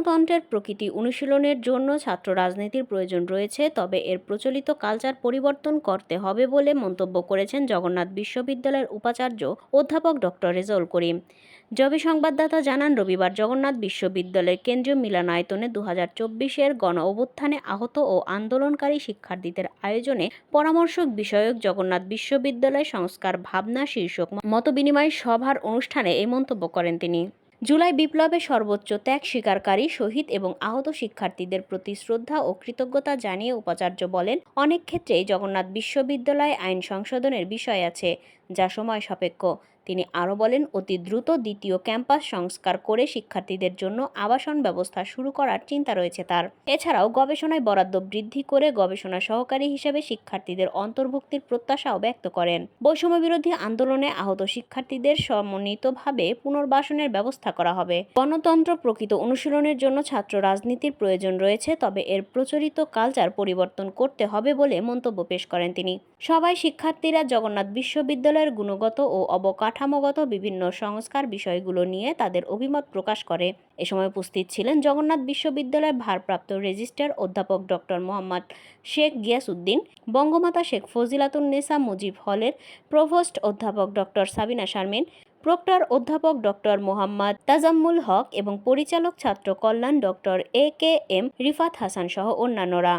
গণতন্ত্রের প্রকৃতি অনুশীলনের জন্য ছাত্র রাজনীতির প্রয়োজন রয়েছে, তবে এর প্রচলিত কালচার পরিবর্তন করতে হবে বলে মন্তব্য করেছেন জগন্নাথ বিশ্ববিদ্যালয়ের উপাচার্য অধ্যাপক ডক্টর রেজাউল করিম। জবি সংবাদদাতা জানান, রবিবার জগন্নাথ বিশ্ববিদ্যালয়ের কেন্দ্রীয় মিলনায়তনে দু হাজার চব্বিশের গণ অভ্যুত্থানে আহত ও আন্দোলনকারী শিক্ষার্থীদের আয়োজনে পরামর্শক বিষয়ক জগন্নাথ বিশ্ববিদ্যালয় সংস্কার ভাবনা শীর্ষক মতবিনিময় সভার অনুষ্ঠানে এই মন্তব্য করেন তিনি। জুলাই বিপ্লবে সর্বোচ্চ ত্যাগ স্বীকারকারী, শহীদ এবং আহত শিক্ষার্থীদের প্রতি শ্রদ্ধা ও কৃতজ্ঞতা জানিয়ে উপাচার্য বলেন, অনেক ক্ষেত্রেই জগন্নাথ বিশ্ববিদ্যালয়ে আইন সংশোধনের বিষয় আছে, যা সময় সাপেক্ষ। তিনি আরও বলেন, অতি দ্রুত দ্বিতীয় ক্যাম্পাস সংস্কার করে শিক্ষার্থীদের জন্য আবাসন ব্যবস্থা শুরু করার চিন্তা রয়েছে তার। এছাড়াও গবেষণায় বরাদ্দ বৃদ্ধি করে গবেষণা সহকারী হিসেবে শিক্ষার্থীদের অন্তর্ভুক্তির প্রত্যাশাও ব্যক্ত করেন। বৈষম্য বিরোধী আন্দোলনে আহত শিক্ষার্থীদের সমন্বিতভাবে পুনর্বাসনের ব্যবস্থা করা হবে। গণতন্ত্র প্রকৃত অনুশীলনের জন্য ছাত্র রাজনীতির প্রয়োজন রয়েছে, তবে এর প্রচলিত কালচার পরিবর্তন করতে হবে বলে মন্তব্য পেশ করেন তিনি। সবাই শিক্ষার্থীরা জগন্নাথ বিশ্ববিদ্যালয়ের গুণগত ও অবকাঠামোগত বিভিন্ন সংস্কার বিষয়গুলো নিয়ে তাদের অভিমত প্রকাশ করে। এ সময় উপস্থিত ছিলেন জগন্নাথ বিশ্ববিদ্যালয়ের ভারপ্রাপ্ত রেজিস্ট্রার অধ্যাপক ডক্টর মোহাম্মদ শেখ গিয়াসউদ্দিন, বঙ্গমাতা শেখ ফজিলাতুন্নেসা মুজিব হলের প্রভোস্ট অধ্যাপক ডক্টর সাবিনা শারমিন, প্রক্টর অধ্যাপক ডক্টর মোহাম্মদ তাজাম্মুল হক এবং পরিচালক ছাত্র কল্যাণ doctor A K M Rifat Hasan সহ অন্যান্যরা।